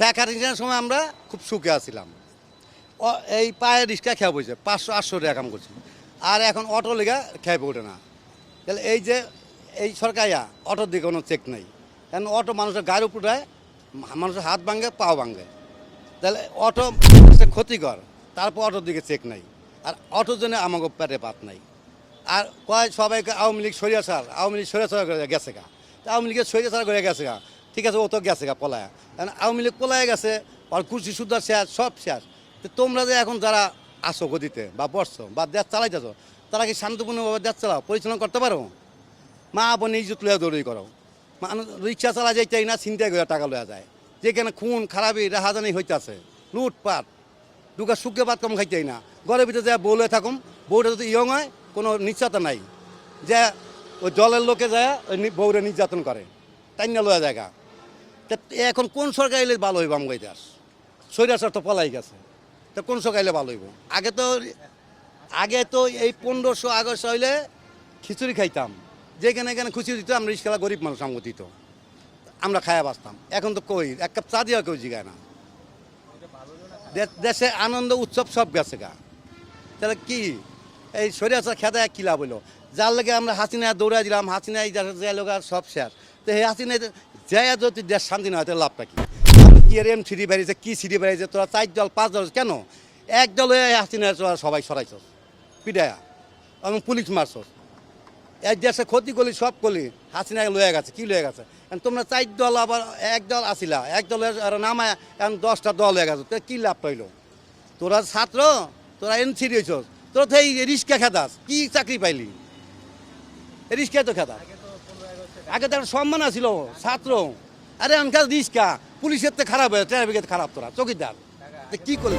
শেখ সময় আমরা খুব সুখে আছিলাম। এই পায়ে রিক্সা খেয়ে বসে পাঁচশো, আটশো টাকা কাম করছি। আর এখন অটো লেগা খেয়ে ওঠে না। তাহলে এই যে, এই সরকারিয়া, অটোর দিকে কোনো চেক নেই। কারণ অটো মানুষের গায়ের উপরে মানুষের হাত ভাঙে, পাও ভাঙে। তাহলে অটো ক্ষতিকর, তারপর অটোর দিকে চেক নাই। আর অটোর জন্য আমাকে পেটে পাত নাই। আর কয়, সবাইকে আওয়ামী লীগ সরিয়া সার আওয়ামী লীগ সরিয়া সার গেছে গা। আওয়ামী লীগের সরিয়া সার করে গেছে গা। ঠিক আছে, ও তো গেছে গা পলায়া। কারণ আওয়ামী লীগ পলায় গেছে, আর কুর্সি সুদ্ধার শেষ, সব শেষ। তো তোমরা যে এখন যারা আসো গদিতে বা বসছো বা দেশ চালাইতেছ তারা কি শান্তিপূর্ণভাবে দেশ চালাও, পরিচালনা করতে পারো? মা বোন ইজ্জত লইয়া দৌড়ি করো। মানুষ রিক্সা চালা যাইতেই না চিন্তাই করে টাকা লইয়া যায়। যেখানে খুন, খারাপি, রাহাজানি হইতাছে, লুটপাট, দুগা শুকে ভাত কম খাইতেই না। ঘরের ভিতরে যা বউ লয়ে থাকুম, বউটা যদি ইয়ং হয়, কোনো নিশ্চয়তা নাই। যে ওই দলের লোকে যায়, ওই বউরে নির্যাতন করে। তাই না লয়া জায়গা তা এখন কোন সরকার এলে ভালো হইব আমগো ইতিহাস? সৈরাচার তো পলাই গেছে। তো কোন সরকার এলে ভালো হইব? আগে তো আগে তো এই পনেরোশো আগস্ট হইলে খিচুড়ি খাইতাম। যেখানে এখানে খুশি দিত আমরা রিক্সা গরিব মানুষ আমগো দিত। আমরা খায়া বাঁচতাম। এখন তো কই, এক কাপ চা দিয়া কেউ জিগায় না। দেশে আনন্দ, উৎসব সব গেছে গা। তাহলে কি? এই সরিয়াচার খেদা এক কিলা হইল? যার লেগে আমরা হাসিনা দৌড়াই দিলাম হাসিনা এই সব শেষ। তো এই হাসিনা যাই যদি দেশ শান্তি না হয় লাভটা কি? কি এর এম সিডি বেরিয়েছে কি সিডি বেরিয়েছে তোরা চার দল, পাঁচ দল, কেন? এক দলে এই হাসিনা তোরা সবাই সরাইছ পিডায়া এবং পুলিশ মারছস। এক দেশে ক্ষতি করলি, সব করলি, হাসিনা লয়ে গেছে, কি লয়ে গেছে? তোমরা চার দল আবার এক দল আসিলা, এক আর নামায়, এখন দশটা দল হয়ে গেছে, তো কি লাভ পাইলো? তোরা ছাত্র, তোরা এনসি দিয়েছ তোরা তো এই রিক্সা খেতাস, কি চাকরি পাইলি? রিক্সা তো খেতাস। আগে তার সম্মান আছিল, ছাত্র। আরে এনকার রিক্সা পুলিশের তো খারাপ হয়ে ট্রাফিকের খারাপ তোরা, চকিদার। কি করলি?